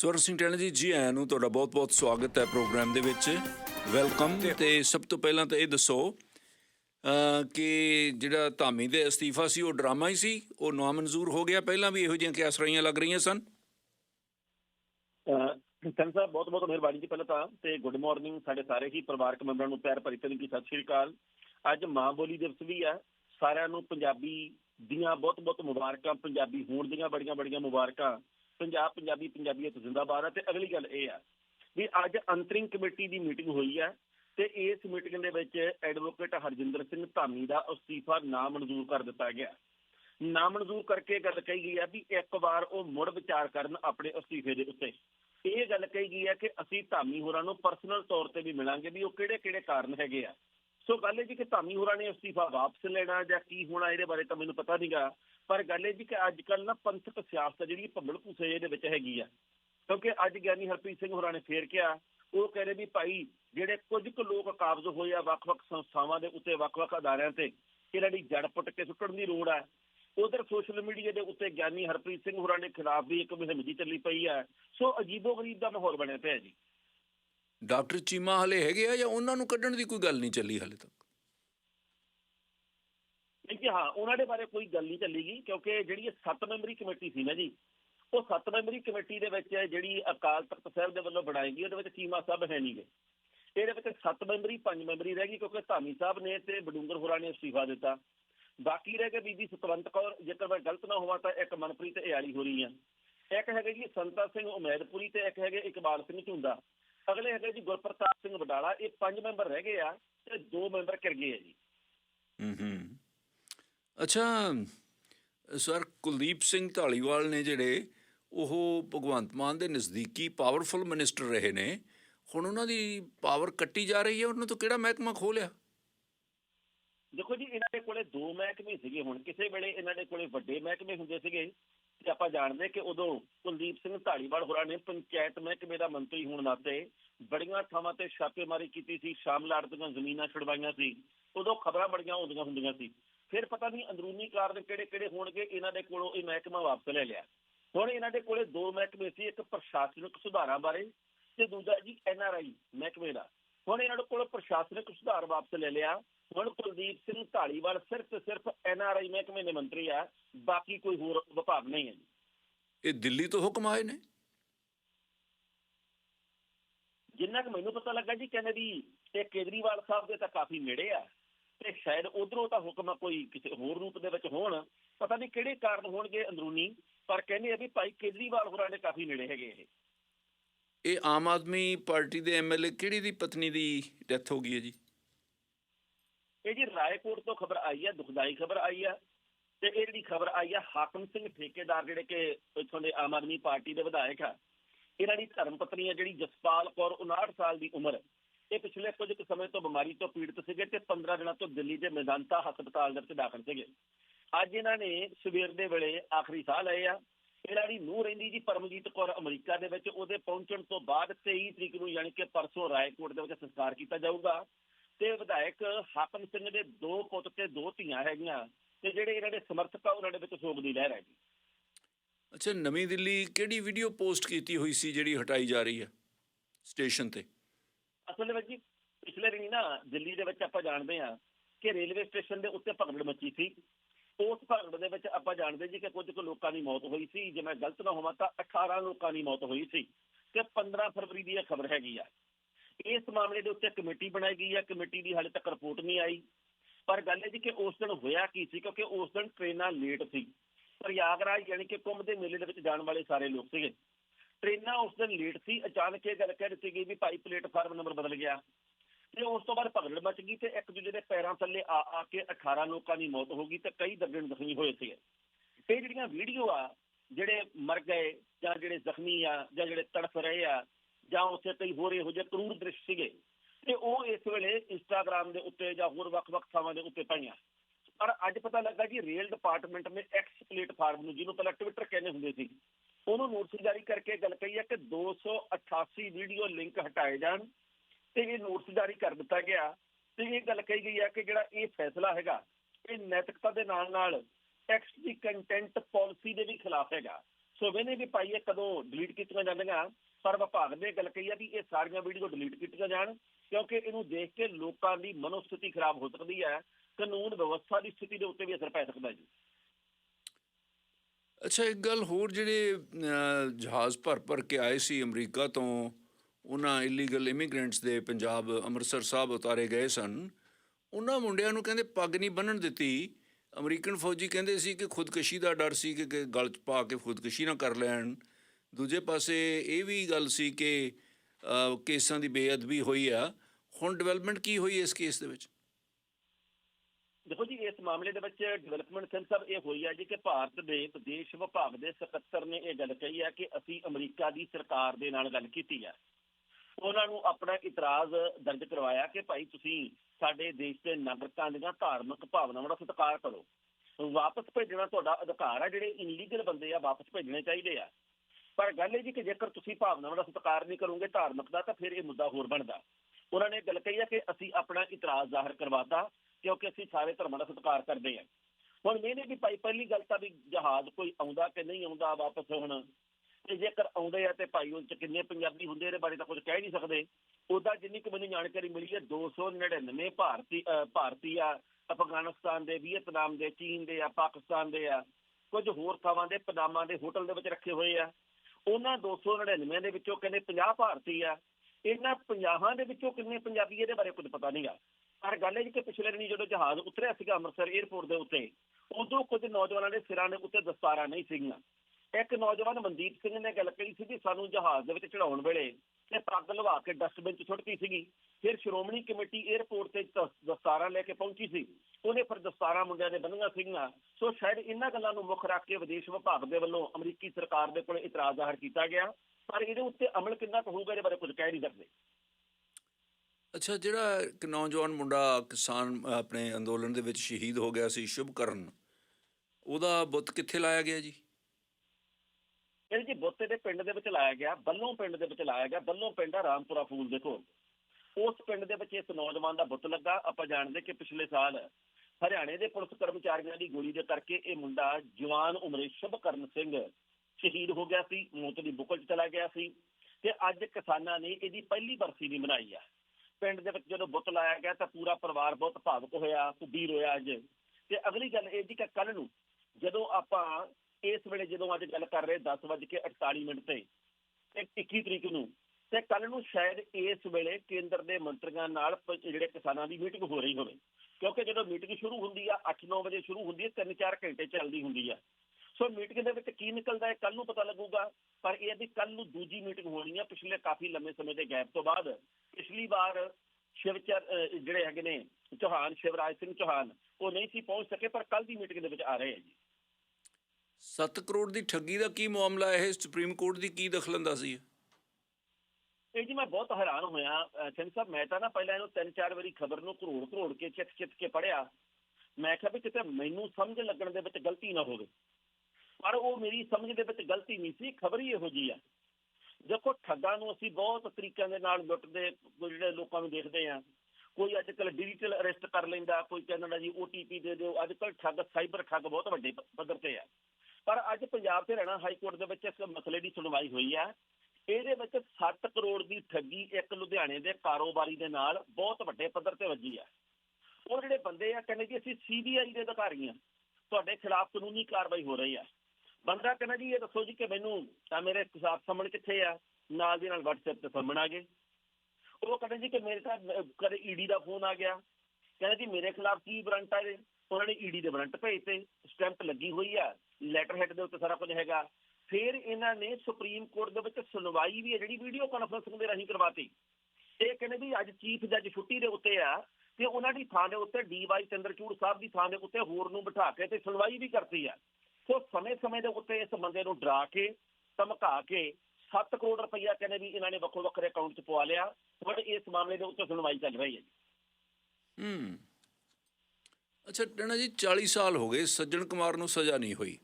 ਸਵਰ ਸਿੰਘ ਟੈਣਾ ਜੀ ਜੀ ਆਇਆਂ ਨੂੰ ਤੁਹਾਡਾ ਬਹੁਤ-ਬਹੁਤ ਸਵਾਗਤ ਹੈ ਪ੍ਰੋਗਰਾਮ ਦੇ ਵਿੱਚ। ਵੈਲਕਮ। ਤੇ ਸਭ ਤੋਂ ਪਹਿਲਾਂ ਤਾਂ ਇਹ ਦੱਸੋ ਕਿ ਜਿਹੜਾ ਧਾਮੀ ਦੇ ਅਸਤੀਫਾ ਸੀ ਉਹ ਡਰਾਮਾ ਹੀ ਸੀ? ਉਹ ਨਾ ਮਨਜ਼ੂਰ ਹੋ ਗਿਆ ਪਹਿਲਾਂ ਵੀ ਇਹੋ ਜਿਹੀਆਂ ਕਿਆਸਰਾਈਆਂ ਲੱਗ ਰਹੀਆਂ ਸਨ? ਸੰਤ ਸਾਹਿਬ ਬਹੁਤ ਬਹੁਤ ਮਿਹਰਬਾਨੀ ਜੀ ਪਹਿਲਾਂ ਤਾਂ ਤੇ ਗੁੱਡ ਮਾਰਨਿੰਗ ਸਾਡੇ ਸਾਰੇ ਹੀ ਪਰਿਵਾਰਕ ਮੈਂਬਰਾਂ ਨੂੰ ਪਿਆਰ ਭਰੀ ਤਨਕੀ ਸਤਿ ਸ਼੍ਰੀ ਅਕਾਲ। ਅੱਜ ਮਾਂ ਬੋਲੀ ਦਿਵਸ ਵੀ ਹੈ ਸਾਰਿਆਂ ਨੂੰ ਪੰਜਾਬੀ ਦੀਆਂ ਬਹੁਤ ਬਹੁਤ ਮੁਬਾਰਕਾਂ ਪੰਜਾਬੀ ਹੋਣ ਦੀਆਂ ਬੜੀਆਂ ਬੜੀਆਂ ਮੁਬਾਰਕਾਂ। ਪੰਜਾਬ, ਪੰਜਾਬੀ, ਪੰਜਾਬੀਅਤ ਜ਼ਿੰਦਾਬਾਦ ਹੈ ਤੇ ਅਗਲੀ ਗੱਲ ਇਹ ਆ ਵੀ ਅੱਜ ਅੰਤਰਿੰਗ ਕਮੇਟੀ ਦੀ ਮੀਟਿੰਗ ਹੋਈ ਹੈ ਤੇ ਇਸ ਮੀਟਿੰਗ ਦੇ ਵਿੱਚ ਐਡਵੋਕੇਟ ਹਰਜਿੰਦਰ ਸਿੰਘ ਧਾਮੀ ਦਾ ਅਸਤੀਫਾ ਨਾ ਮਨਜ਼ੂਰ ਕਰ ਦਿੱਤਾ ਗਿਆ। ਨਾ ਮਨਜ਼ੂਰ ਕਰਕੇ ਗੱਲ ਕਹੀ ਗਈ ਹੈ ਵੀ ਇੱਕ ਵਾਰ ਉਹ ਮੁੜ ਵਿਚਾਰ ਕਰਨ ਆਪਣੇ ਅਸਤੀਫੇ ਦੇ ਉੱਤੇ। ਇਹ ਗੱਲ ਕਹੀ ਗਈ ਹੈ ਕਿ ਅਸੀਂ ਧਾਮੀ ਹੋਰਾਂ ਨੂੰ ਪਰਸਨਲ ਤੌਰ ਤੇ ਵੀ ਮਿਲਾਂਗੇ ਵੀ ਉਹ ਕਿਹੜੇ ਕਿਹੜੇ ਕਾਰਨ ਹੈਗੇ ਆ। ਸੋ ਗੱਲ ਇਹ ਜੀ ਕਿ ਧਾਮੀ ਹੋਰਾਂ ਨੇ ਅਸਤੀਫਾ ਵਾਪਸ ਲੈਣਾ ਜਾਂ ਕੀ ਹੋਣਾ ਇਹਦੇ ਬਾਰੇ ਤਾਂ ਮੈਨੂੰ ਪਤਾ ਨਹੀਂਗਾ ਪਰ ਗੱਲ ਇਹ ਜੀ ਕਿ ਅੱਜ ਕੱਲ ਨਾ ਪੰਥਕ ਸਿਆਸਤ ਜਿਹੜੀ ਭੰਬਲ ਭੂਸੇ ਇਹਦੇ ਵਿੱਚ ਹੈਗੀ ਆ। ਕਿਉਂਕਿ ਅੱਜ ਗਿਆਨੀ ਹਰਪ੍ਰੀਤ ਸਿੰਘ ਹੋਰਾਂ ਨੇ ਫੇਰ ਕਿਹਾ, ਉਹ ਕਹਿ ਰਹੇ ਵੀ ਭਾਈ ਜਿਹੜੇ ਕੁਝ ਕੁ ਲੋਕ ਕਾਬਜ਼ ਹੋਏ ਆ ਵੱਖ-ਵੱਖ ਸੰਸਥਾਵਾਂ ਦੇ ਉੱਤੇ, ਵੱਖ-ਵੱਖ ਅਦਾਰਿਆਂ ਤੇ ਇਹਨਾਂ ਦੀ ਜੜ ਪੁੱਟ ਕੇ ਸੁੱਟਣ ਦੀ ਲੋੜ ਹੈ ਉਧਰ ਸੋਸ਼ਲ ਮੀਡੀਆ ਦੇ ਉੱਤੇ ਗਿਆਨੀ ਹਰਪ੍ਰੀਤ ਸਿੰਘ ਹੋਰਾਂ ਦੇ ਖਿਲਾਫ ਵੀ ਇੱਕ ਮੁਹਿੰਮ ਜੀ ਚੱਲੀ ਪਈ ਹੈ ਸੋ ਅਜੀਬੋ-ਗਰੀਬ ਦਾ ਮਾਹੌਲ ਬਣਿਆ ਪਿਆ ਜੀ। ਡਾਕਟਰ ਚੀਮਾ ਹਲੇ ਹੈਗੇ ਆ ਜਾਂ ਉਹਨਾਂ ਨੂੰ ਕੱਢਣ ਦੀ ਕੋਈ ਗੱਲ ਨਹੀਂ ਚੱਲੀ ਹਲੇ ਤੱਕ? ਨਹੀਂ ਹਾਂ, ਉਹਨਾਂ ਦੇ ਬਾਰੇ ਕੋਈ ਗੱਲ ਨਹੀਂ ਚੱਲੀਗੀ, ਕਿਉਂਕਿ ਜਿਹੜੀ ਇਹ ਮੈਂਬਰੀ ਕਮੇਟੀ ਸੀ ਨਾ ਜੀ, ਉਹ ਸੱਤ ਮੈਂਬਰੀ ਕਮੇਟੀ ਦੇ ਵਿੱਚ ਜਿਹੜੀ ਅਕਾਲ ਤਖਤ ਸਾਹਿਬ ਦੇ ਵੱਲੋਂ ਬਣਾਈ ਗਈ, ਉਹਦੇ ਵਿੱਚ ਚੀਮਾ ਸਾਹਿਬ ਹੈ ਨਹੀਂਗੇ ਇਹਦੇ ਵਿੱਚ ਸੱਤ ਮੈਂਬਰੀ, ਪੰਜ ਮੈਂਬਰੀ ਰਹਿ ਗਈ, ਕਿਉਂਕਿ ਧਾਮੀ ਸਾਹਿਬ ਨੇ ਤੇ ਬਡੂੰਗਰ ਹੋਰਾਂ ਨੇ ਅਸਤੀਫਾ ਦਿੱਤਾ। ਬਾਕੀ ਰਹਿ ਗਏ ਬੀਬੀ ਸਤਵੰਤ ਕੌਰ, ਜੇਕਰ ਮੈਂ ਗਲਤ ਨਾ ਹੋਵਾਂ ਤਾਂ ਇੱਕ ਮਨਪ੍ਰੀਤ ਇਆਲੀ ਹੋ ਰਹੀ ਆ। ਇੱਕ ਹੈਗੇ ਜੀ ਸੰਤਾ ਸਿੰਘ ਉਮੈਦਪੁਰੀ ਤੇ ਇੱਕ ਹੈਗੇ ਇਕਬਾਲ ਸਿੰਘ ਝੁੰਦਾ ਅਗਲੇ ਹੈਗੇ ਜੀ ਗੁਰਪ੍ਰਤਾਪ ਸਿੰਘ ਵਡਾਲਾ ਇਹ ਪੰਜ ਮੈਂਬਰ ਰਹਿ ਗਏ ਆ ਤੇ ਦੋ ਮੈਂਬਰ ਕਰ ਗਏ ਆ ਜੀ। ਹੂੰ ਹੂੰ। ਅੱਛਾ ਸਰ ਕੁਲਦੀਪ ਸਿੰਘ ਢਾਲੀਵਾਲ ਨੇ ਜਿਹੜੇ ਉਹ ਭਗਵੰਤ ਮਾਨ ਦੇ ਨਜ਼ਦੀਕੀ ਪਾਵਰਫੁਲ ਮਿਨਿਸਟਰ ਰਹੇ ਨੇ ਹੁਣ ਉਹਨਾਂ ਦੀ ਪਾਵਰ ਕੱਟੀ ਜਾ ਰਹੀ ਹੈ ਉਹਨਾਂ ਤੋਂ ਕਿਹੜਾ ਮਹਿਕਮਾ ਖੋਲਿਆ? ਦੇਖੋ ਜੀ ਇਹਨਾਂ ਦੇ ਕੋਲੇ ਦੋ ਮਹਿਕਮੇ ਸੀਗੇ ਹੁਣ ਕਿਸੇ ਵੇਲੇ ਇਹਨਾਂ ਦੇ ਕੋਲੇ ਵੱਡੇ ਮਹਿਕਮੇ ਹੁੰਦੇ ਸੀਗੇ। ਤੇ ਆਪਾਂ ਜਾਣਦੇ ਕਿ ਉਦੋਂ ਕੁਲਦੀਪ ਸਿੰਘ ਢਾਲੀਵਾਲ ਹੋਰਾਂ ਨੇ ਪੰਚਾਇਤ ਮਹਿਕਮੇ ਦਾ ਮੰਤਰੀ ਹੋਣ ਨਾਤੇ ਬੜੀਆਂ ਥਾਵਾਂ ਤੇ ਛਾਪੇਮਾਰੀ ਕੀਤੀ ਸੀ ਸ਼ਾਮਲਾਟ ਦੀਆਂ ਜ਼ਮੀਨਾਂ ਛੁਡਵਾਈਆਂ ਸੀ, ਉਦੋਂ ਖਬਰਾਂ ਬੜੀਆਂ ਹੁੰਦੀਆਂ ਹੁੰਦੀਆਂ ਸੀ। ਫਿਰ ਪਤਾ ਨਹੀਂ ਅੰਦਰੂਨੀ ਕਾਰਨ ਕਿਹੜੇ ਕਿਹੜੇ ਹੋਣਗੇ, ਇਹਨਾਂ ਦੇ ਕੋਲੋਂ ਇਹ ਮਹਿਕਮਾ ਵਾਪਸ ਲੈ ਲਿਆ। ਹੁਣ ਇਹਨਾਂ ਦੇ ਕੋਲੇ ਦੋ ਮਹਿਕਮੇ ਸੀ, ਇੱਕ ਪ੍ਰਸ਼ਾਸਨਿਕ ਸੁਧਾਰਾਂ ਬਾਰੇ ਤੇ ਦੂਜਾ ਜੀ ਐਨਆਰਆਈ ਮਹਿਕਮੇ ਦਾ। ਹੁਣ ਇਹਨਾਂ ਦੇ ਕੋਲ ਪ੍ਰਸ਼ਾਸਨਿਕ ਸੁਧਾਰ ਵਾਪਸ ਲੈ ਲਿਆ ਹੁਣ ਕੁਲਦੀਪ ਸਿੰਘ ਢਾਲੀਵਾਲ ਸਿਰਫ ਤੇ ਸਿਰਫ ਐਨਆਰਆਈ ਮਹਿਕਮੇ ਦੇ ਮੰਤਰੀ ਆ ਬਾਕੀ ਕੋਈ ਹੋਰ ਵਿਭਾਗ ਨਹੀਂ ਹੈ ਇਹ ਦਿੱਲੀ ਤੋਂ ਹੁਕਮ ਆਏ ਨੇ? ਜਿੰਨਾ ਕਿ ਮੈਨੂੰ ਪਤਾ ਲੱਗਾ ਜੀ ਕਹਿੰਦੇ ਵੀ ਇਹ ਕੇਜਰੀਵਾਲ ਸਾਹਿਬ ਦੇ ਤਾਂ ਕਾਫੀ ਨੇੜੇ ਆ ਤੇ ਸ਼ਾਇਦ ਉਧਰੋਂ ਤਾਂ ਹੁਕਮ ਕੋਈ ਕਿਸੇ ਹੋਰ ਰੂਪ ਦੇ ਵਿੱਚ ਹੋਣ ਪਤਾ ਨਹੀਂ ਕਿਹੜੇ ਕਾਰਨ ਹੋਣਗੇ ਅੰਦਰੂਨੀ ਪਰ ਕਹਿੰਦੇ ਆ ਵੀ ਭਾਈ ਕੇਜਰੀਵਾਲ ਹੋਰਾਂ ਦੇ ਕਾਫੀ ਨੇੜੇ ਹੈਗੇ ਇਹ। ਇਹ ਆਮ ਆਦਮੀ ਪਾਰਟੀ ਦੇ ਐਮਐਲਏ ਕਿਹੜੀ ਦੀ ਪਤਨੀ ਦੀ ਡੈਥ ਹੋ ਗਈ ਹੈ ਜੀ? ਇਹ ਜੀ ਰਾਏਕੋਟ ਤੋਂ ਖਬਰ ਆਈ ਹੈ ਦੁਖਦਾਈ ਖਬਰ ਆਈ ਹੈ ਤੇ ਇਹ ਜਿਹੜੀ ਖਬਰ ਆਈ ਹੈ ਹਾਕਮ ਸਿੰਘ ਠੇਕੇਦਾਰ ਜਿਹੜੇ ਕਿ ਇੱਥੋਂ ਦੇ ਆਮ ਆਦਮੀ ਪਾਰਟੀ ਦੇ ਵਿਧਾਇਕ ਆ, ਇਹਨਾਂ ਦੀ ਧਰਮ ਪਤਨੀ ਹੈ ਜਿਹੜੀ ਜਸਪਾਲ ਕੌਰ 59 ਸਾਲ ਦੀ ਉਮਰ। ਇਹ ਪਿਛਲੇ ਕੁਝ ਕੁ ਸਮੇਂ ਤੋਂ ਬਿਮਾਰੀ ਤੋਂ ਪੀੜਤ ਸੀਗੇ ਤੇ 15 ਦਿਨਾਂ ਤੋਂ ਦਿੱਲੀ ਦੇ ਮੈਦਾਨਤਾ ਹਸਪਤਾਲ ਦੇ ਵਿੱਚ ਦਾਖਲ ਸੀਗੇ। ਅੱਜ ਇਹਨਾਂ ਨੇ ਸਵੇਰ ਦੇ ਵੇਲੇ ਆਖਰੀ ਸਾਹ ਲਏ ਆ। ਇਹਨਾਂ ਦੀ ਨੂੰਹ ਰਹਿੰਦੀ ਜੀ ਪਰਮਜੀਤ ਕੌਰ ਅਮਰੀਕਾ ਦੇ ਵਿੱਚ, ਉਹਦੇ ਪਹੁੰਚਣ ਤੋਂ ਬਾਅਦ 23 ਤਰੀਕ ਨੂੰ ਯਾਨੀ ਕਿ ਪਰਸੋਂ ਰਾਏਕੋਟ ਦੇ ਵਿੱਚ ਸੰਸਕਾਰ ਕੀਤਾ ਜਾਊਗਾ। ਤੇ ਵਿਧਾਇਕ ਹਾਕਮ ਸਿੰਘ ਦੇ ਦੋ ਪੁੱਤ ਤੇ ਦੋ ਧੀਆਂ ਹੈਗੀਆਂ ਤੇ ਜਿਹੜੇ ਇਹਨਾਂ ਦੇ ਸਮਰਥਕ ਆ ਉਹਨਾਂ ਦੇ ਵਿੱਚ ਸੋਗ ਦੀ ਲਹਿਰ ਹੈ ਜੀ ਅੱਛਾ ਨਵੀਂ ਦਿੱਲੀ ਕਿਹੜੀ ਵੀਡੀਓ ਪੋਸਟ ਕੀਤੀ ਹੋਈ ਸੀ ਜਿਹੜੀ ਹਟਾਈ ਜਾ ਰਹੀ ਹੈ ਸਟੇਸ਼ਨ ਤੇ? ਅਸਲ ਵਿੱਚ ਜੀ ਪਿਛਲੇ ਦਿਨੀ ਨਾ ਦਿੱਲੀ ਦੇ ਵਿੱਚ ਆਪਾਂ ਜਾਣਦੇ ਹਾਂ ਕਿ ਰੇਲਵੇ ਸਟੇਸ਼ਨ ਦੇ ਉੱਤੇ ਭਗਦੜ ਮੱਚੀ ਸੀ। ਉਸ ਭਗਦੜ ਦੇ ਵਿੱਚ ਆਪਾਂ ਜਾਣਦੇ ਜੀ ਕਿ ਕੁਝ ਕੁ ਲੋਕਾਂ ਦੀ ਮੌਤ ਹੋਈ ਸੀ। ਜੇ ਮੈਂ ਗਲਤ ਨਾ ਹੋਵਾਂ ਤਾਂ 18 ਲੋਕਾਂ ਦੀ ਮੌਤ ਹੋਈ ਸੀ। ਤੇ 15 ਫਰਵਰੀ ਦੀ ਇਹ ਖਬਰ ਹੈਗੀ ਆ। ਇਸ ਮਾਮਲੇ ਦੇ ਉੱਤੇ ਕਮੇਟੀ ਬਣਾਈ ਗਈ ਹੈ ਕਮੇਟੀ ਦੀ ਹਾਲੇ ਤੱਕ ਰਿਪੋਰਟ ਨਹੀਂ ਆਈ। ਪਰ ਗੱਲ ਇਹ ਜੀ ਕਿ ਉਸ ਦਿਨ ਹੋਇਆ ਕੀ ਸੀ, ਕਿਉਂਕਿ ਉਸ ਦਿਨ ਟ੍ਰੇਨਾਂ ਲੇਟ ਸੀ। ਪ੍ਰਯਾਗਰਾਜ ਯਾਨੀ ਕਿ ਕੁੰਭ ਦੇ ਮੇਲੇ ਦੇ ਵਿੱਚ ਜਾਣ ਵਾਲੇ ਸਾਰੇ ਲੋਕ ਸੀਗੇ। ਟ੍ਰੇਨਾਂ ਉਸ ਦਿਨ ਲੇਟ ਸੀ। ਅਚਾਨਕ ਇਹ ਗੱਲ ਕਹਿ ਦਿੱਤੀ ਗਈ ਵੀ ਭਾਈ ਪਲੇਟਫਾਰਮ ਨੰਬਰ ਬਦਲ ਗਿਆ। ਤੇ ਉਸ ਤੋਂ ਬਾਅਦ ਭਗੜ ਮਚ ਗਈ ਤੇ ਇੱਕ ਦੂਜੇ ਦੇ ਪੈਰਾਂ ਥੱਲੇ ਆ ਆ ਕੇ 18 ਲੋਕਾਂ ਦੀ ਮੌਤ ਹੋ ਗਈ ਤੇ ਕਈ ਦਰਜਨ ਜ਼ਖਮੀ ਹੋਏ ਸੀਗੇ। ਇਹ ਜਿਹੜੀਆਂ ਵੀਡੀਓ ਆ, ਜਿਹੜੇ ਮਰ ਗਏ ਜਾਂ ਜਿਹੜੇ ਜ਼ਖਮੀ ਆ ਜਾਂ ਜਿਹੜੇ ਤੜਫ ਰਹੇ ਆ ਜਾਂ ਉੱਥੇ ਕਈ ਹੋਰ ਇਹੋ ਜਿਹੇ ਕਰੂਰ ਦ੍ਰਿਸ਼ ਸੀਗੇ। ਤੇ ਉਹ ਇਸ ਵੇਲੇ ਇੰਸਟਾਗ੍ਰam ਦੇ ਉੱਤੇ ਜਾਂ ਹੋਰ ਵੱਖ-ਵੱਖ ਥਾਵਾਂ ਦੇ ਉੱਤੇ ਪਾਈਆਂ। ਪਰ ਅੱਜ ਪਤਾ ਲੱਗਾ ਕਿ ਰੇਲ ਡਿਪਾਰਟਮੈਂਟ ਨੇ ਐਕਸ ਪਲੇਟਫਾਰਮ ਨੂੰ, ਜਿਹਨੂੰ ਪਹਿਲਾਂ ਟਵਿੱਟਰ ਕਹਿੰਦੇ ਹੁੰਦੇ ਸੀ, ਉਹਨੂੰ ਨੋਟਿਸ ਜਾਰੀ ਕਰਕੇ ਗੱਲ ਕਹੀ ਹੈ ਕਿ 288 ਵੀਡੀਓ ਲਿੰਕ ਹਟਾਏ ਜਾਣ ਤੇ ਇਹ ਨੋਟਿਸ ਜਾਰੀ ਕਰ ਦਿੱਤਾ ਗਿਆ। ਤੇ ਇਹ ਗੱਲ ਕਹੀ ਗਈ ਹੈ ਕਿ ਜਿਹੜਾ ਇਹ ਫੈਸਲਾ ਹੈਗਾ, ਇਹ ਨੈਤਿਕਤਾ ਦੇ ਨਾਲ ਨਾਲ ਟੈਕਸਟ ਦੀ ਕੰਟੈਂਟ ਪਾਲਿਸੀ ਦੇ ਵੀ ਖਿਲਾਫ ਹੈਗਾ। ਸੋ ਮੈਨੇ ਵੀ ਭਾਈ ਇਹ ਕਦੋਂ ਡਿਲੀਟ ਕੀਤੀਆਂ ਜਾਂਦੀਆਂ? ਪਰ ਵਿਭਾਗ ਨੇ ਗੱਲ ਕਹੀ ਆ ਵੀ ਇਹ ਸਾਰੀਆਂ ਵੀਡੀਓ ਡਿਲੀਟ ਕੀਤੀਆਂ ਜਾਣ, ਕਿਉਂਕਿ ਇਹਨੂੰ ਦੇਖ ਕੇ ਲੋਕਾਂ ਦੀ ਮਨੋਸਥਿਤੀ ਖਰਾਬ ਹੋ ਸਕਦੀ ਹੈ ਕਾਨੂੰਨ ਵਿਵਸਥਾ ਦੀ ਸਥਿਤੀ ਦੇ ਉੱਤੇ ਵੀ ਅਸਰ ਪੈ ਸਕਦਾ ਜੀ। ਅੱਛਾ, ਇੱਕ ਗੱਲ ਹੋਰ ਜਿਹੜੇ ਜਹਾਜ਼ ਭਰ ਭਰ ਕੇ ਆਏ ਸੀ ਅਮਰੀਕਾ ਤੋਂ, ਉਹਨਾਂ ਇਲੀਗਲ ਇਮੀਗ੍ਰੈਂਟਸ ਦੇ ਪੰਜਾਬ ਅੰਮ੍ਰਿਤਸਰ ਸਾਹਿਬ ਉਤਾਰੇ ਗਏ ਸਨ। ਉਹਨਾਂ ਮੁੰਡਿਆਂ ਨੂੰ ਕਹਿੰਦੇ ਪੱਗ ਨਹੀਂ ਬੰਨਣ ਦਿੱਤੀ। ਅਮਰੀਕਨ ਫੌਜੀ ਕਹਿੰਦੇ ਸੀ ਕਿ ਖੁਦਕਸ਼ੀ ਦਾ ਡਰ ਸੀ ਕਿ ਗਲ 'ਚ ਪਾ ਕੇ ਖੁਦਕਸ਼ੀ ਨਾ ਕਰ ਲੈਣ। ਦੂਜੇ ਪਾਸੇ ਇਹ ਵੀ ਗੱਲ ਸੀ ਕਿ ਕੇਸਾਂ ਦੀ ਬੇਅਦਬੀ ਹੋਈ ਆ। ਹੁਣ ਡਿਵੈਲਪਮੈਂਟ ਕੀ ਹੋਈ ਇਸ ਕੇਸ ਦੇ ਵਿੱਚ? ਦੇਖੋ ਜੀ, ਇਸ ਮਾਮਲੇ ਦੇ ਵਿੱਚ ਡਿਵੈਲਪਮੈਂਟ ਸਿੰਘ ਸਾਹਿਬ ਇਹ ਹੋਈ ਹੈ ਜੀ ਕਿ ਭਾਰਤ ਦੇ ਵਿਦੇਸ਼ ਵਿਭਾਗ ਦੇ ਸਕੱਤਰ ਨੇ ਇਹ ਗੱਲ ਕਹੀ ਹੈ ਕਿ ਅਸੀਂ ਅਮਰੀਕਾ ਦੀ ਸਰਕਾਰ ਦੇ ਨਾਲ ਗੱਲ ਕੀਤੀ ਹੈ ਉਹਨਾਂ ਨੂੰ ਆਪਣਾ ਇਤਰਾਜ਼ ਦਰਜ ਕਰਵਾਇਆ ਕਿ ਭਾਈ ਤੁਸੀਂ ਸਾਡੇ ਦੇਸ਼ ਦੇ ਨਾਗਰਿਕਾਂ ਦੀਆਂ ਧਾਰਮਿਕ ਭਾਵਨਾਵਾਂ ਦਾ ਸਤਿਕਾਰ ਕਰੋ। ਵਾਪਸ ਭੇਜਣਾ ਤੁਹਾਡਾ ਅਧਿਕਾਰ ਹੈ ਜਿਹੜੇ ਇਨਲੀਗਲ ਬੰਦੇ ਆ, ਵਾਪਸ ਭੇਜਣੇ ਚਾਹੀਦੇ ਆ। ਪਰ ਗੱਲ ਇਹ ਜੀ ਕਿ ਜੇਕਰ ਤੁਸੀਂ ਭਾਵਨਾਵਾਂ ਦਾ ਸਤਿਕਾਰ ਨਹੀਂ ਕਰੋਗੇ ਧਾਰਮਿਕ ਦਾ, ਤਾਂ ਫਿਰ ਇਹ ਮੁੱਦਾ ਹੋਰ ਬਣਦਾ। ਉਹਨਾਂ ਨੇ ਗੱਲ ਕਹੀ ਹੈ ਕਿ ਅਸੀਂ ਆਪਣਾ ਇਤਰਾਜ਼ ਜ਼ਾਹਰ ਕਰਵਾਤਾ, ਕਿਉਂਕਿ ਅਸੀਂ ਸਾਰੇ ਧਰਮਾਂ ਦਾ ਸਤਿਕਾਰ ਕਰਦੇ ਹਾਂ ਹੁਣ ਮੈਨੇ ਵੀ ਭਾਈ ਪਹਿਲੀ ਗੱਲ ਤਾਂ ਵੀ ਜਹਾਜ਼ ਕੋਈ ਆਉਂਦਾ ਕਿ ਨਹੀਂ ਆਉਂਦਾ ਵਾਪਸ ਹੁਣ? ਤੇ ਜੇਕਰ ਆਉਂਦੇ ਆ ਤੇ ਭਾਈ ਉਹ ਚ ਕਿੰਨੇ ਪੰਜਾਬੀ ਹੁੰਦੇ ਇਹਦੇ ਬਾਰੇ ਤਾਂ ਕੁਝ ਕਹਿ ਨਹੀਂ ਸਕਦੇ। ਉਹਦਾ ਜਿੰਨੀ ਕੁ ਮੈਨੂੰ ਜਾਣਕਾਰੀ ਮਿਲੀ ਹੈ 299 ਭਾਰਤੀ, ਅਹ ਭਾਰਤੀ ਆ, ਅਫਗਾਨਿਸਤਾਨ ਦੇ, ਵੀਅਤਨਾਮ ਦੇ, ਚੀਨ ਦੇ ਆ, ਪਾਕਿਸਤਾਨ ਦੇ ਆ, ਕੁਝ ਹੋਰ ਥਾਵਾਂ ਦੇ ਪਨਾਮਾ ਦੇ ਹੋਟਲ ਦੇ ਵਿੱਚ ਰੱਖੇ ਹੋਏ ਆ। ਉਹਨਾਂ 299 ਦੇ ਵਿੱਚੋਂ ਕਹਿੰਦੇ 50 ਭਾਰਤੀ ਆ, ਇਹਨਾਂ 50 ਦੇ ਵਿੱਚੋਂ ਕਿੰਨੇ ਪੰਜਾਬੀ ਇਹਦੇ ਬਾਰੇ ਕੁਝ ਪਤਾ ਨਹੀਂਗਾ ਪਰ ਗੱਲ ਇਹ ਜੀ ਕਿ ਪਿਛਲੇ ਦਿਨੀ ਜਦੋਂ ਜਹਾਜ਼ ਉਤਰਿਆ ਸੀਗਾ ਅੰਮ੍ਰਿਤਸਰ 에ਅਰਪੋਰਟ ਦੇ ਉੱਤੇ, ਉਦੋਂ ਕੁਝ ਨੌਜਵਾਨਾਂ ਦੇ ਸਿਰਾਂ ਦੇ ਉੱਤੇ ਦਸਤਾਰਾਂ ਨਹੀਂ ਸੀਗੀਆਂ। ਇੱਕ ਨੌਜਵਾਨ ਮਨਦੀਪ ਸਿੰਘ ਨੇ ਗੱਲ ਕਹੀ ਸੀ ਕਿ ਸਾਨੂੰ ਜਹਾਜ਼ ਦੇ ਵਿੱਚ ਚੜਾਉਣ ਵੇਲੇ ਤੇ ਪੱਗ ਲਵਾ ਕੇ ਡਸਟਬਿਨ 'ਚ ਸੁੱਟਤੀ ਸੀਗੀ। ਫਿਰ ਸ਼੍ਰੋਮਣੀ ਕਮੇਟੀ 에ਅਰਪੋਰਟ ਤੇ ਦਸਤਾਰਾਂ ਲੈ ਕੇ ਪਹੁੰਚੀ ਸੀ। ਉਹਨੇ ਫਿਰ ਦਸਤਾਰਾਂ ਮੁੰਡਿਆਂ ਦੇ ਬੰਨੀਆਂ ਸੀਗੀਆਂ। ਸੋ ਸ਼ਾਇਦ ਇਹਨਾਂ ਗੱਲਾਂ ਨੂੰ ਮੁੱਖ ਰੱਖ ਕੇ ਵਿਦੇਸ਼ ਵਿਭਾਗ ਦੇ ਵੱਲੋਂ ਅਮਰੀਕੀ ਸਰਕਾਰ ਦੇ ਕੋਲ ਇਤਰਾਜ਼ ਜ਼ਾਹਰ ਕੀਤਾ ਗਿਆ। ਪਰ ਇਹਦੇ ਉੱਤੇ ਅਮਲ ਕਿੰਨਾ ਕੁ ਹੋਊਗਾ ਇਹਦੇ ਬਾਰੇ ਕੁਝ ਕਹਿ ਨਹੀਂ ਸਕਦੇ। ਅੱਛਾ, ਜਿਹੜਾ ਨੌਜਵਾਨ ਮੁੰਡਾ ਕਿਸਾਨ, ਆਪਣੇ ਅੰਦੋਲਨ ਦੇ ਵਿੱਚ ਸ਼ਹੀਦ ਹੋ ਗਿਆ ਸੀ ਸ਼ੁਭਕਰਨ, ਉਹਦਾ ਬੁੱਤ ਕਿੱਥੇ ਲਾਇਆ ਗਿਆ ਜੀ? ਇਹ ਜੀ ਬੋਤੇ ਦੇ ਪਿੰਡ ਦੇ ਵਿੱਚ ਲਾਇਆ ਗਿਆ, ਬੱਲੋਂ ਪਿੰਡ ਦੇ ਵਿੱਚ ਲਾਇਆ ਗਿਆ, ਬੱਲੋਂ ਪਿੰਡ ਆ ਰਾਮਪੁਰਾ ਫੂਲ ਦੇ ਕੋਲ। ਉਸ ਪਿੰਡ ਦੇ ਵਿੱਚ ਇਸ ਨੌਜਵਾਨ ਦਾ ਬੁੱਤ ਲੱਗਾ। ਆਪਾਂ ਜਾਣਦੇ ਕਿ ਪਿਛਲੇ ਸਾਲ ਹਰਿਆਣੇ ਦੇ ਪੁਲਿਸ ਕਰਮਚਾਰੀਆਂ ਦੀ ਗੋਲੀ ਦੇ ਕਰਕੇ ਇਹ ਮੁੰਡਾ ਜਵਾਨ ਉਮਰੇ ਸ਼ੁਭਕਰਨ ਸਿੰਘ ਸ਼ਹੀਦ ਹੋ ਗਿਆ ਸੀ, ਮੌਤ ਦੀ ਬੁੱਕਲ 'ਚ ਚਲਾ ਗਿਆ ਸੀ ਤੇ ਅੱਜ ਕਿਸਾਨਾਂ ਨੇ ਇਹਦੀ ਪਹਿਲੀ ਬਰਸੀ ਵੀ ਮਨਾਈ ਆ। ਪਿੰਡ ਦੇ ਵਿੱਚ ਜਦੋਂ ਬੁੱਤ ਲਾਇਆ ਗਿਆ ਤਾਂ ਪੂਰਾ ਪਰਿਵਾਰ ਬਹੁਤ ਭਾਵੁਕ ਹੋਇਆ ਕੁੱਬੀ ਰੋਇਆ ਅੱਜ। ਤੇ ਅਗਲੀ ਗੱਲ ਇਹ ਜੀ ਕਿ ਕੱਲ ਨੂੰ ਜਦੋਂ ਆਪਾਂ ਇਸ ਵੇਲੇ ਜਦੋਂ ਅੱਜ ਗੱਲ ਕਰ ਰਹੇ 10:48 ਮਿੰਟ ਤੇ ਤੇ 21 ਤਰੀਕ ਨੂੰ, ਤੇ ਕੱਲ ਨੂੰ ਸ਼ਾਇਦ ਇਸ ਵੇਲੇ ਕੇਂਦਰ ਦੇ ਮੰਤਰੀਆਂ ਨਾਲ ਜਿਹੜੇ ਕਿਸਾਨਾਂ ਦੀ ਮੀਟਿੰਗ ਹੋ ਰਹੀ ਹੋਵੇ, ਕਿਉਂਕਿ ਜਦੋਂ ਮੀਟਿੰਗ ਸ਼ੁਰੂ ਹੁੰਦੀ ਆ 8-9 ਵਜੇ ਸ਼ੁਰੂ ਹੁੰਦੀ ਹੈ 3-4 ਘੰਟੇ ਚੱਲਦੀ ਹੁੰਦੀ ਆ। ਸੋ ਮੀਟਿੰਗ ਦੇ ਵਿੱਚ ਕੀ ਨਿਕਲਦਾ ਹੈ ਕੱਲ ਨੂੰ ਪਤਾ ਲੱਗੂਗਾ, ਪਰ ਇਹ ਵੀ ਕੱਲ ਨੂੰ ਦੂਜੀ ਮੀਟਿੰਗ ਹੋਣੀ ਆ, ਪਿਛਲੇ ਕਾਫੀ ਲੰਮੇ ਸਮੇਂ ਦੇ ਗੈਪ ਤੋਂ ਬਾਅਦ। ਪਿਛਲੀ ਵਾਰ ਸ਼ਿਵਚਰ ਜਿਹੜੇ ਹੈਗੇ ਨੇ, ਚੌਹਾਨ, ਸ਼ਿਵਰਾਜ ਸਿੰਘ ਚੌਹਾਨ, ਉਹ ਨਹੀਂ ਸੀ ਪਹੁੰਚ ਸਕੇ, ਪਰ ਕੱਲ ਦੀ ਮੀਟਿੰਗ ਦੇ ਵਿੱਚ ਆ ਰਹੇ ਆ ਜੀ। 7 ਕਰੋੜ ਦੀ ਠੱਗੀ ਦਾ ਕੀ ਮਾਮਲਾ ਹੈ? ਸੁਪਰੀਮ ਕੋਰਟ ਦੀ ਕੀ ਦਖਲਅੰਦਾਜ਼ੀ ਹੈ? ਇਹ ਜੀ ਮੈਂ ਬਹੁਤ ਹੈਰਾਨ ਹੋਇਆ। ਸਿੰਘ ਸਾਹਿਬ, ਮੈਂ ਤਾਂ ਨਾ ਪਹਿਲਾਂ ਇਹਨੂੰ ਤਿੰਨ ਚਾਰ ਵਾਰੀ ਖਬਰ ਨੂੰ ਘਰੋੜ ਘਰੋੜ ਕੇ ਚਿੱਤ ਚਿੱਤ ਕੇ ਪੜਿਆ ਮੈਂ ਕਿਹਾ ਵੀ ਕਿਤੇ ਮੈਨੂੰ ਸਮਝ ਲੱਗਣ ਦੇ ਵਿੱਚ ਗਲਤੀ ਨਾ ਹੋਵੇ। ਪਰ ਉਹ ਮੇਰੀ ਸਮਝ ਦੇ ਵਿੱਚ ਗਲਤੀ ਨਹੀਂ ਸੀ, ਖਬਰ ਹੀ ਇਹੋ ਜੀ ਆ। ਦੇਖੋ, ਠੱਗਾਂ ਨੂੰ ਅਸੀਂ ਬਹੁਤ ਤਰੀਕਿਆਂ ਦੇ ਨਾਲ ਲੁੱਟਦੇ, ਕੋਈ ਜਿਹੜੇ ਲੋਕਾਂ ਨੂੰ ਦੇਖਦੇ ਆ। ਕੋਈ ਅੱਜ ਕੱਲ ਡਿਜੀਟਲ ਅਰੈਸਟ ਕਰ ਲੈਂਦਾ, ਕੋਈ ਕਹਿੰਦਾ ਜੀ OTP ਦੇ ਦਿਓ। ਅੱਜ ਕੱਲ ਠੱਗ ਸਾਈਬਰ ਠੱਗ ਬਹੁਤ ਵੱਡੇ ਪੱਧਰ ਤੇ ਆ। ਪਰ ਅੱਜ ਪੰਜਾਬ ਤੇ ਹਰਿਆਣਾ ਹਾਈ ਕੋਰਟ ਦੇ ਵਿੱਚ ਇਸ ਮਸਲੇ ਦੀ ਸੁਣਵਾਈ ਹੋਈ ਹੈ ਇਹਦੇ ਵਿੱਚ 7 ਕਰੋੜ ਦੀ ਠੱਗੀ ਇੱਕ ਲੁਧਿਆਣੇ ਦੇ ਕਾਰੋਬਾਰੀ ਦੇ ਨਾਲ ਬਹੁਤ ਵੱਡੇ ਪੱਧਰ ਤੇ ਵੱਜੀ ਹੈ ਉਹ ਜਿਹੜੇ ਬੰਦੇ ਆ ਕਹਿੰਦੇ ਜੀ ਅਸੀਂ ਸੀਬੀਆਈ ਦੇ ਅਧਿਕਾਰੀ ਆ। ਤੁਹਾਡੇ ਖਿਲਾਫ ਕਾਨੂੰਨੀ ਕਾਰਵਾਈ ਹੋ ਰਹੀ ਆ। ਬੰਦਾ ਕਹਿੰਦਾ ਜੀ ਇਹ ਦੱਸੋ ਜੀ ਕਿ ਮੈਨੂੰ ਤਾਂ ਮੇਰੇ ਖਿਲਾਫ ਸਮਣ ਕਿੱਥੇ ਆ? ਨਾਲ ਦੀ ਨਾਲ WhatsApp ਤੇ ਸਮਣ ਆ ਗਏ। ਉਹ ਕਹਿੰਦੇ ਜੀ ਕਿ ਮੇਰੇ ਤਾਂ ਅਹ, ਕਦੇ ਈਡੀ ਦਾ ਫੋਨ ਆ ਗਿਆ। ਕਹਿੰਦੇ ਜੀ ਮੇਰੇ ਖਿਲਾਫ ਕੀ ਵਾਰੰਟ ਆ ਇਹਦੇ? ਉਹਨਾਂ ਨੇ ਈਡੀ ਦੇ ਵਾਰੰਟ ਭੇਜਤੇ ਸਟੈਂਪ ਲੱਗੀ ਹੋਈ ਆ ਲੈਟਰ ਹੈਡ ਦੇ ਉੱਤੇ ਸਾਰਾ ਕੁਝ ਹੈਗਾ। ਫਿਰ ਇਹਨਾਂ ਨੇ ਸੁਪਰੀਮ ਕੋਰਟ ਦੇ ਵਿੱਚ ਸੁਣਵਾਈ ਵੀ ਹੈ, ਜਿਹੜੀ ਵੀਡੀਓ ਕਾਨਫਰੰਸਿੰਗ ਦੇ ਰਾਹੀਂ ਕਰਵਾਤੀ। ਇਹ ਕਹਿੰਦੇ ਵੀ ਅੱਜ ਚੀਫ ਜੱਜ ਛੁੱਟੀ ਦੇ ਉੱਤੇ ਆ ਤੇ ਉਹਨਾਂ ਦੀ ਥਾਂ ਦੇ ਉੱਤੇ ਡੀਵਾਈ ਚੰਦਰਚੂੜ ਸਾਹਿਬ ਦੀ ਥਾਂ ਦੇ ਉੱਤੇ ਹੋਰ ਨੂੰ ਬਿਠਾ ਕੇ ਤੇ ਸੁਣਵਾਈ ਵੀ ਕਰਤੀ ਆ। ਸੋ ਸਮੇਂ-ਸਮੇਂ ਦੇ ਉੱਤੇ ਇਸ ਬੰਦੇ ਨੂੰ ਡਰਾ ਕੇ, ਧਮਕਾ ਕੇ 7 ਕਰੋੜ ਰੁਪਈਆ ਕਹਿੰਦੇ ਵੀ ਇਹਨਾਂ ਨੇ ਵੱਖੋ ਵੱਖਰੇ ਅਕਾਊਂਟ 'ਚ ਪਵਾ ਲਿਆ ਹੁਣ ਇਸ ਮਾਮਲੇ ਦੇ ਉੱਤੇ ਸੁਣਵਾਈ ਚੱਲ ਰਹੀ ਹੈ ਜੀ। ਹੂੰ। ਅੱਛਾ ਟਣਾ ਜੀ 40 ਸਾਲ ਹੋ ਗਏ, ਸੱਜਣ ਕੁਮਾਰ ਨੂੰ ਸਜ਼ਾ ਨਹੀਂ ਹੋਈ।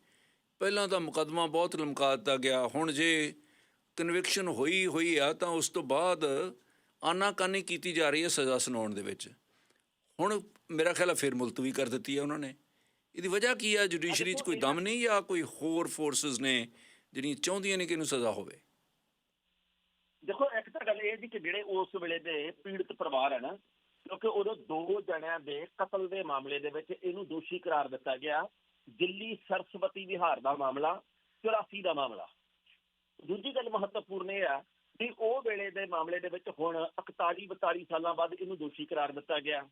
ਪਹਿਲਾਂ ਤਾਂ ਮੁਕੱਦਮਾ ਬਹੁਤ ਲਮਕਾ ਦਿੱਤਾ ਗਿਆ, ਹੁਣ ਜੇ ਕਨਵਿਕਸ਼ਨ ਹੋਈ ਹੋਈ ਆ, ਤਾਂ ਉਸ ਤੋਂ ਬਾਅਦ ਆਨਾਕਾਨੀ ਕੀਤੀ ਜਾ ਰਹੀ ਹੈ ਸਜ਼ਾ ਸੁਣਾਉਣ ਦੇ ਵਿੱਚ। ਹੁਣ ਮੇਰਾ ਖਿਆਲ ਹੈ ਫਿਰ ਮੁਲਤਵੀ ਕਰ ਦਿੱਤੀ ਹੈ ਉਹਨਾਂ ਨੇ। ਇਹਦੀ ਵਜ੍ਹਾ ਕੀ ਹੈ ਜੁਡੀਸ਼ਰੀ 'ਚ ਕੋਈ ਦਮ ਨਹੀਂ ਜਾਂ ਕੋਈ ਹੋਰ ਫੋਰਸਸ ਨੇ ਜਿਹੜੀਆਂ ਚਾਹੁੰਦੀਆਂ ਨੇ ਕਿ ਇਹਨੂੰ ਸਜ਼ਾ ਹੋਵੇ? ਦੇਖੋ, ਇੱਕ ਤਾਂ ਗੱਲ ਇਹ ਜੀ ਕਿ ਜਿਹੜੇ ਉਸ ਵੇਲੇ ਦੇ ਪੀੜਤ ਪਰਿਵਾਰ ਹੈ ਨਾ ਕਿਉਂਕਿ ਉਦੋਂ ਦੋ ਜਣਿਆਂ ਦੇ ਕਤਲ ਦੇ ਮਾਮਲੇ ਦੇ ਵਿੱਚ ਇਹਨੂੰ ਦੋਸ਼ੀ ਕਰਾਰ ਦਿੱਤਾ ਗਿਆ। ਦਿੱਲੀ ਸਰਸਵਤੀ ਵਿਹਾਰ ਦਾ ਮਾਮਲਾ 84 ਦਾ ਮਾਮਲਾ। ਦੂਜੀ ਗੱਲ ਮਹੱਤਵਪੂਰਨ ਇਹ ਆ ਕਿ ਉਹ ਵੇਲੇ ਦੇ ਮਾਮਲੇ ਦੇ ਵਿੱਚ ਹੁਣ 41 42 ਸਾਲਾਂ ਬਾਅਦ ਇਹਨੂੰ ਦੋਸ਼ੀ ਕਰਾਰ ਦਿੱਤਾ ਗਿਆ।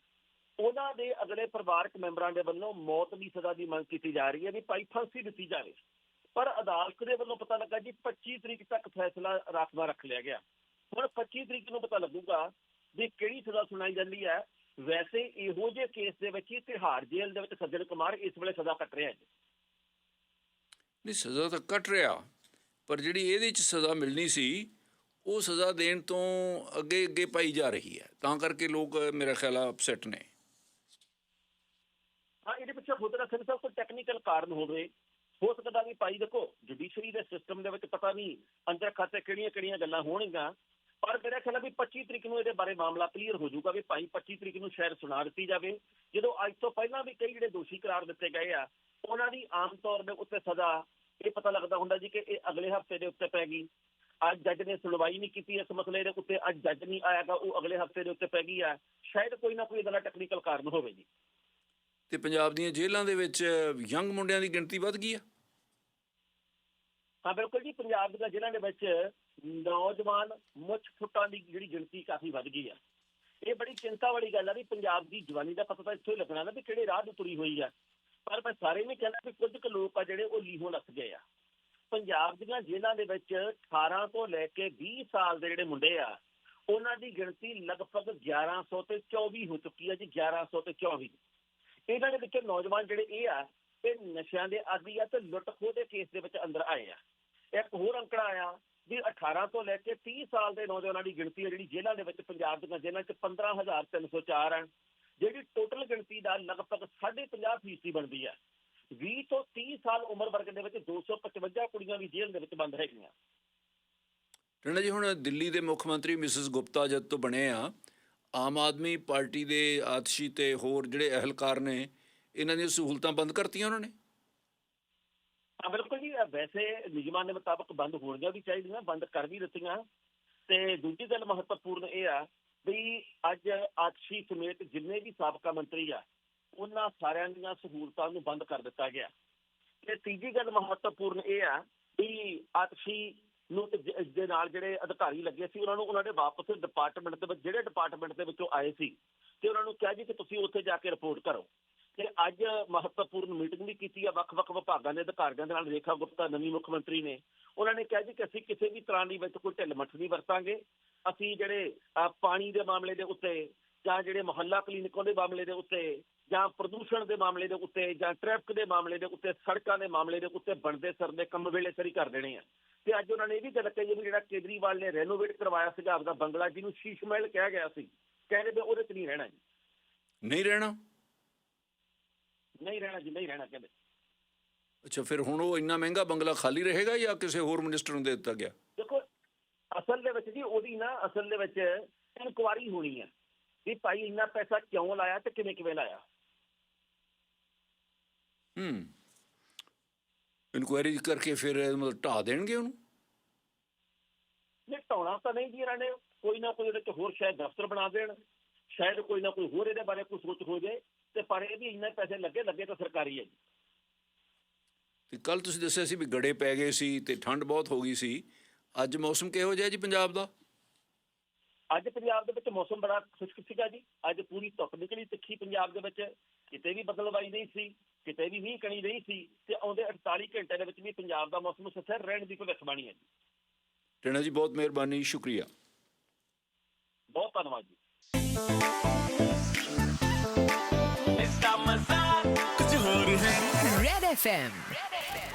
ਉਹਨਾਂ ਦੇ ਅਗਲੇ ਪਰਿਵਾਰਕ ਮੈਂਬਰਾਂ ਦੇ ਵੱਲੋਂ ਮੌਤ ਦੀ ਸਜ਼ਾ ਦੀ ਮੰਗ ਕੀਤੀ ਜਾ ਰਹੀ ਹੈ ਵੀ ਭਾਈ ਫਾਂਸੀ ਦਿੱਤੀ ਜਾਵੇ। ਪਰ ਅਦਾਲਤ ਦੇ ਵੱਲੋਂ ਪਤਾ ਲੱਗਾ ਜੀ 25 ਤਰੀਕ ਤੱਕ ਫੈਸਲਾ ਰਾਖਵਾ ਰੱਖ ਲਿਆ ਗਿਆ। ਹੁਣ 25 ਤਰੀਕ ਨੂੰ ਪਤਾ ਲੱਗੂਗਾ ਵੀ ਕਿਹੜੀ ਸਜ਼ਾ ਸੁਣਾਈ ਜਾਂਦੀ ਹੈ? ਵੈਸੇ ਇਹੋ ਜਿਹੇ ਕੇਸ ਦੇ ਵਿੱਚ ਹੀ ਤਿਹਾੜ ਜੇਲ੍ਹ ਦੇ ਵਿੱਚ ਸੱਜਣ ਕੁਮਾਰ ਇਸ ਵੇਲੇ ਸਜ਼ਾ ਕੱਟ ਰਿਹਾ ਹੈ। ਨਹੀਂ ਸਜ਼ਾ ਤਾਂ ਕੱਟ ਰਿਹਾ ਪਰ ਜਿਹੜੀ ਇਹਦੇ ਚ ਸਜ਼ਾ ਮਿਲਣੀ ਸੀ ਉਹ ਸਜ਼ਾ ਦੇਣ ਤੋਂ ਅੱਗੇ ਅੱਗੇ ਪਾਈ ਜਾ ਰਹੀ ਹੈ। ਤਾਂ ਕਰਕੇ ਲੋਕ ਮੇਰਾ ਖਿਆਲ ਆ ਅਪਸੈਟ ਨੇ। ਹਾਂ ਇਹਦੇ ਪਿੱਛੇ ਖੁਦ ਦਾ ਸਾਹਿਬ ਕੋਈ ਟੈਕਨੀਕਲ ਕਾਰਨ ਹੋਵੇ। ਹੋ ਸਕਦਾ ਵੀ ਭਾਈ ਦੇਖੋ ਜੁਡੀਸ਼ਰੀ ਦੇ ਸਿਸਟਮ ਦੇ ਵਿੱਚ ਪਤਾ ਨਹੀਂ ਅੰਦਰ ਖਾਤੇ ਕਿਹੜੀਆਂ ਕਿਹੜੀਆਂ ਗੱਲਾਂ ਹੋਣਗੀਆਂ। ਪਰ ਮੇਰਾ ਖਿਆਲ ਹੈ ਵੀ 25 ਤਰੀਕ ਨੂੰ ਇਹਦੇ ਬਾਰੇ ਮਾਮਲਾ ਕਲੀਅਰ ਹੋ ਜਾਊਗਾ ਵੀ ਭਾਈ 25 ਤਰੀਕ ਨੂੰ ਸ਼ਾਇਦ ਸੁਣਾ ਦਿੱਤੀ ਜਾਵੇ। ਜਦੋਂ ਅੱਜ ਤੋਂ ਪਹਿਲਾਂ ਵੀ ਕਈ ਜਿਹੜੇ ਦੋਸ਼ੀ ਕਰਾਰ ਦਿੱਤੇ ਗਏ ਆ, ਉਹਨਾਂ ਦੀ ਆਮ ਤੌਰ ਦੇ ਉੱਤੇ ਸਜ਼ਾ, ਇਹ ਪਤਾ ਲੱਗਦਾ ਹੁੰਦਾ ਜੀ ਕਿ ਇਹ ਅਗਲੇ ਹਫ਼ਤੇ ਦੇ ਉੱਤੇ ਪੈ ਗਈ। ਅੱਜ ਜੱਜ ਨੇ ਸੁਣਵਾਈ ਨਹੀਂ ਕੀਤੀ ਇਸ ਮਸਲੇ ਦੇ ਉੱਤੇ, ਅੱਜ ਜੱਜ ਨਹੀਂ ਆਇਆਗਾ ਉਹ ਅਗਲੇ ਹਫ਼ਤੇ ਦੇ ਉੱਤੇ ਪੈ ਗਈ ਆ। ਸ਼ਾਇਦ ਕੋਈ ਨਾ ਕੋਈ ਇਹਦਾ ਟੈਕਨੀਕਲ ਕਾਰਨ ਹੋਵੇ ਜੀ। ਤੇ ਪੰਜਾਬ ਦੀਆਂ ਜੇਲ੍ਹਾਂ ਦੇ ਵਿੱਚ ਯੰਗ ਮੁੰਡਿਆਂ ਦੀ ਗਿਣਤੀ ਵੱਧ ਗਈ ਆ। ਹਾਂ, ਬਿਲਕੁਲ ਜੀ, ਪੰਜਾਬ ਦੀਆਂ ਜ਼ਿਲ੍ਹਿਆਂ ਦੇ ਵਿੱਚ ਨੌਜਵਾਨ ਮੁੱਛ ਫੁੱਟਾਂ ਦੀ ਜਿਹੜੀ ਗਿਣਤੀ ਕਾਫੀ ਵੱਧ ਗਈ ਆ। ਇਹ ਬੜੀ ਚਿੰਤਾ ਵਾਲੀ ਗੱਲ ਆ ਵੀ ਪੰਜਾਬ ਦੀ ਜਵਾਨੀ ਦਾ ਪਤਾ ਤਾਂ ਇੱਥੋਂ ਹੀ ਲੱਗਣਾ ਨਾ ਵੀ ਕਿਹੜੇ ਰਾਹ ਨੂੰ ਤੁਰੀ ਹੋਈ ਆ। ਪਰ ਮੈਂ ਸਾਰੇ ਨਹੀਂ ਕਹਿੰਦਾ ਵੀ ਕੁਝ ਕੁ ਲੋਕ ਆ ਜਿਹੜੇ ਉਹ ਲੀਹੋਂ ਲੱਥ ਗਏ ਆ। ਪੰਜਾਬ ਦੀਆਂ ਜੇਲ੍ਹਾਂ ਦੇ ਵਿੱਚ 18 ਤੋਂ ਲੈ ਕੇ 20 ਸਾਲ ਦੇ ਜਿਹੜੇ ਮੁੰਡੇ ਆ, ਉਹਨਾਂ ਦੀ ਗਿਣਤੀ ਲਗਭਗ 1100 ਤੇ 24 ਹੋ ਚੁੱਕੀ ਹੈ ਜੀ 1100 ਤੇ 24 ਇਹਨਾਂ ਦੇ ਵਿੱਚੋਂ ਨੌਜਵਾਨ ਜਿਹੜੇ ਇਹ ਆ ਇਹ ਨਸ਼ਿਆਂ ਦੇ ਆਦੀ ਆ ਤੇ ਲੁੱਟ ਦੇ ਕੇਸ ਦੇ ਵਿੱਚ ਅੰਦਰ ਆਏ ਆ। ਇੱਕ ਹੋਰ ਅੰਕੜਾ ਆਇਆ ਵੀ 18 ਤੋਂ ਲੈ ਕੇ 30 ਸਾਲ ਦੇ ਨੌਜਵਾਨਾਂ ਦੀ ਗਿਣਤੀ ਹੈ ਜਿਹੜੀ ਜੇਲ੍ਹਾਂ ਦੇ ਵਿੱਚ ਪੰਜਾਬ ਦੀਆਂ ਜੇਲ੍ਹਾਂ 'ਚ 15304 ਹੈ ਜਿਹੜੀ ਟੋਟਲ ਗਿਣਤੀ ਦਾ ਲਗਭਗ 50.5 ਫੀਸਦੀ ਬਣਦੀ ਹੈ 20 ਤੋਂ 30 ਸਾਲ ਉਮਰ ਵਰਗ ਦੇ ਵਿੱਚ 255 ਕੁੜੀਆਂ ਵੀ ਜੇਲ੍ਹ ਦੇ ਵਿੱਚ ਬੰਦ ਹੈਗੀਆਂ। ਟੰਡਾ ਜੀ, ਹੁਣ ਦਿੱਲੀ ਦੇ ਮੁੱਖ ਮੰਤਰੀ ਮਿਸਿਸ ਗੁਪਤਾ ਜਦ ਤੋਂ ਬਣੇ ਆ, ਆਮ ਆਦਮੀ ਪਾਰਟੀ ਦੇ ਆਤਸ਼ੀ ਤੇ ਹੋਰ ਜਿਹੜੇ ਅਹਿਲਕਾਰ ਨੇ ਇਹਨਾਂ ਦੀਆਂ ਸਹੂਲਤਾਂ ਬੰਦ ਕਰਤੀਆਂ ਉਹਨਾਂ ਨੇ? ਹਾਂ, ਬਿਲਕੁਲ ਜੀ। ਵੈਸੇ ਨਿਯਮਾਂ ਦੇ ਮੁਤਾਬਕ ਬੰਦ ਹੋਣੀਆਂ ਵੀ ਚਾਹੀਦੀਆਂ, ਬੰਦ ਕਰ ਵੀ ਦਿੱਤੀਆਂ। ਤੇ ਦੂਜੀ ਗੱਲ ਮਹੱਤਵਪੂਰਨ ਇਹ ਆ ਵੀ ਅੱਜ ਆਕਸ਼ੀ ਸਮੇਤ ਜਿੰਨੇ ਵੀ ਸਾਬਕਾ ਮੰਤਰੀ ਆ, ਉਹਨਾਂ ਸਾਰਿਆਂ ਦੀਆਂ ਸਹੂਲਤਾਂ ਨੂੰ ਬੰਦ ਕਰ ਦਿੱਤਾ ਗਿਆ। ਤੇ ਤੀਜੀ ਗੱਲ ਮਹੱਤਵਪੂਰਨ ਇਹ ਆ ਵੀ ਆਕਸ਼ੀ ਨੂੰ ਦੇ ਨਾਲ ਜਿਹੜੇ ਅਧਿਕਾਰੀ ਲੱਗੇ ਸੀ, ਉਹਨਾਂ ਨੂੰ ਉਹਨਾਂ ਦੇ ਵਾਪਸ ਡਿਪਾਰਟਮੈਂਟ ਦੇ ਵਿੱਚ, ਜਿਹੜੇ ਡਿਪਾਰਟਮੈਂਟ ਦੇ ਵਿੱਚੋਂ ਆਏ ਸੀ, ਤੇ ਉਹਨਾਂ ਨੂੰ ਕਿਹਾ ਜੀ ਕਿ ਤੁਸੀਂ ਉੱਥੇ ਜਾ ਕੇ ਰਿਪੋਰਟ ਕਰੋ। ਤੇ ਅੱਜ ਮਹੱਤਵਪੂਰਨ ਮੀਟਿੰਗ ਵੀ ਕੀਤੀ ਆ, ਵੱਖ-ਵੱਖ ਵਿਭਾਗਾਂ ਦੇ ਅਧਿਕਾਰੀਆਂ ਦੇ ਨਾਲ ਰੇਖਾ ਗੁਪਤਾ, ਨਵੀਂ ਮੁੱਖ ਮੰਤਰੀ ਨੇ। ਉਹਨਾਂ ਨੇ ਕਿਹਾ ਜੀ ਕਿ ਅਸੀਂ ਕਿਸੇ ਵੀ ਤਰ੍ਹਾਂ ਦੀ ਵਿੱਚ ਕੋਈ ਢਿੱਲ ਮੱਠ ਨਹੀਂ ਵਰਤਾਂਗੇ। ਅਸੀਂ ਜਿਹੜੇ ਪਾਣੀ ਦੇ ਮਾਮਲੇ ਦੇ ਉੱਤੇ ਜਾਂ ਜਿਹੜੇ ਮੁਹੱਲਾ ਕਲੀਨਿਕਾਂ ਦੇ ਮਾਮਲੇ ਦੇ ਉੱਤੇ ਜਾਂ ਪ੍ਰਦੂਸ਼ਣ ਦੇ ਮਾਮਲੇ ਦੇ ਉੱਤੇ ਜਾਂ ਟ੍ਰੈਫਿਕ ਦੇ ਮਾਮਲੇ ਦੇ ਉੱਤੇ, ਸੜਕਾਂ ਦੇ ਮਾਮਲੇ ਦੇ ਉੱਤੇ ਬਣਦੇ ਸਰਦੇ ਕੰਮ ਵੇਲੇ ਸਰੀ ਕਰ ਦੇਣੇ ਆ। ਤੇ ਅੱਜ ਉਹਨਾਂ ਨੇ ਇਹ ਵੀ ਗੱਲ ਕਹੀ ਵੀ ਜਿਹੜਾ ਕੇਜਰੀਵਾਲ ਨੇ ਰੈਨੋਵੇਟ ਕਰਵਾਇਆ ਸੀਗਾ ਆਪਦਾ ਬੰਗਲਾ, ਜਿਹਨੂੰ ਸ਼ੀਸ਼ ਮਹਿਲ ਕਿਹਾ ਗਿਆ ਸੀ, ਕਹਿੰਦੇ ਵੀ ਉਹਦੇ 'ਚ ਨਹੀਂ ਰਹਿਣਾ ਜੀ। ਨਹੀਂ ਰਹਿਣਾ? ਨਹੀਂ ਰਹਿਣਾ ਜੀ ਨਹੀਂ ਰਹਿਣਾ ਕਹਿੰਦੇ। ਅੱਛਾ ਫਿਰ ਹੁਣ ਉਹ ਇੰਨਾ ਮਹਿੰਗਾ ਬੰਗਲਾ ਖਾਲੀ ਰਹੇਗਾ ਜਾਂ ਕਿਸੇ ਹੋਰ ਮਿਨਿਸਟਰ ਨੂੰ ਦੇ ਦਿੱਤਾ ਗਿਆ? ਦੇਖੋ ਅਸਲ ਦੇ ਵਿੱਚ ਜੀ ਉਹਦੀ ਨਾ ਅਸਲ ਦੇ ਵਿੱਚ ਇਨਕੁਆਰੀ ਹੋਣੀ ਹੈ ਵੀ ਭਾਈ ਇੰਨਾ ਪੈਸਾ ਕਿਉਂ ਲਾਇਆ ਤੇ ਕਿਵੇਂ ਕਿਵੇਂ ਲਾਇਆ। ਹੂੰ। ਇਨਕੁਆਇਰੀ ਕਰਕੇ ਫਿਰ ਮਤਲਬ ਢਾ ਦੇਣਗੇ ਉਹਨੂੰ? ਨਹੀਂ ਢਾਉਣਾ ਤਾਂ ਨਹੀਂ ਜੀ ਇਹਨਾਂ ਨੇ। ਕੋਈ ਨਾ ਕੋਈ ਉਹਦੇ ਚ ਹੋਰ ਸ਼ਾਇਦ ਦਫ਼ਤਰ ਬਣਾ ਦੇਣ। ਸ਼ਾਇਦ ਕੋਈ ਨਾ ਕੋਈ ਹੋਰ ਇਹਦੇ ਬਾਰੇ ਕੋਈ ਸੋਚ ਹੋ ਜਾਏ ਤੇ ਪਰ ਇਹ ਵੀ ਇੰਨੇ ਪੈਸੇ ਲੱਗੇ ਲੱਗੇ ਤਾਂ ਸਰਕਾਰੀ ਹੈ ਜੀ। ਤੇ ਕੱਲ ਤੁਸੀਂ ਦੱਸਿਆ ਸੀ ਵੀ ਗੜੇ ਪੈ ਗਏ ਸੀ ਤੇ ਠੰਡ ਬਹੁਤ ਹੋ ਗਈ ਸੀ। ਅੱਜ ਮੌਸਮ ਕਿਹੋ ਜਿਹਾ ਜੀ ਪੰਜਾਬ ਦਾ? ਅੱਜ ਪੰਜਾਬ ਦੇ ਵਿੱਚ ਮੌਸਮ ਬੜਾ ਖੁਸ਼ਕ ਸੀਗਾ ਜੀ। ਅੱਜ ਪੂਰੀ ਧੁੱਪ ਨਿਕਲੀ ਤਿੱਖੀ ਪੰਜਾਬ ਦੇ ਵਿੱਚ। ਕਿਤੇ ਵੀ ਬਦਲਵਾਈ ਨਹੀਂ ਸੀ ਕਿਤੇ ਵੀ ਮੀਂਹ ਕਣੀ ਨਹੀਂ ਸੀ ਤੇ ਆਉਂਦੇ 48 ਘੰਟੇ ਦੇ ਵਿੱਚ ਵੀ ਪੰਜਾਬ ਦਾ ਮੌਸਮ ਸਥਿਰ ਰਹਿਣ ਦੀ ਭਵਿੱਖਬਾਣੀ ਹੈ ਜੀ। ਟਣਾ ਜੀ ਬਹੁਤ ਮਿਹਰਬਾਨੀ ਸ਼ੁਕਰੀਆ। ਬਹੁਤ ਧੰਨਵਾਦ ਜੀ। Red FM. Red FM.